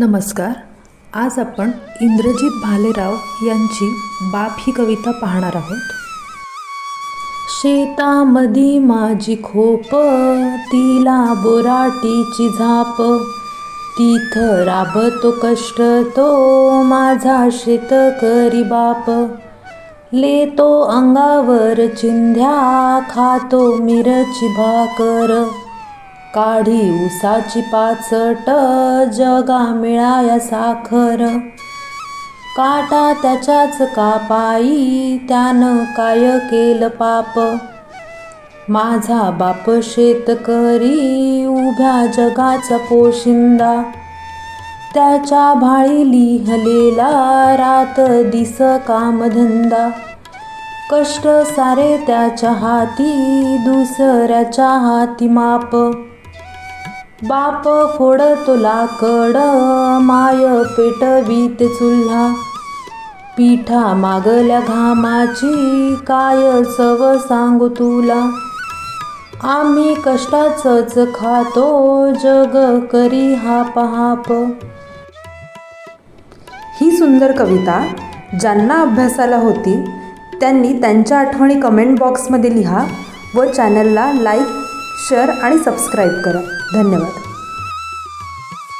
नमस्कार. आज आपण इंद्रजित भालेराव यांची बाप ही कविता पाहणार आहोत. शेतामधी माझी खोप तिला बोराटीची झाप. तिथ राबतो कष्ट तो माझा शेतकरी बाप. लेतो अंगावर चिंध्या खातो मिरची भाकर. काढी उसाची पाचट जगा मिळाया साखर. काटा त्याच्याच कापाई त्यानं काय केलं पाप? माझा बाप शेतकरी उभ्या जगाचा पोशिंदा. त्याच्या भाळी लिहलेला रात दिस कामधंदा. कष्ट सारे त्याच्या हाती दुसऱ्याच्या हाती माप. बाप फोड तुला कड माय पेटवीत चुल्हा. पिठा मागल्या घामाची काय चव सांगू तुला. आम्ही कष्टाचंच खातो जग करी हाप हाप ही सुंदर कविता ज्यांना अभ्यासाला होती त्यांनी त्यांच्या आठवणी कमेंट बॉक्समध्ये लिहा व चॅनलला लाईक शेअर आणि सबस्क्राईब करा. धन्यवाद.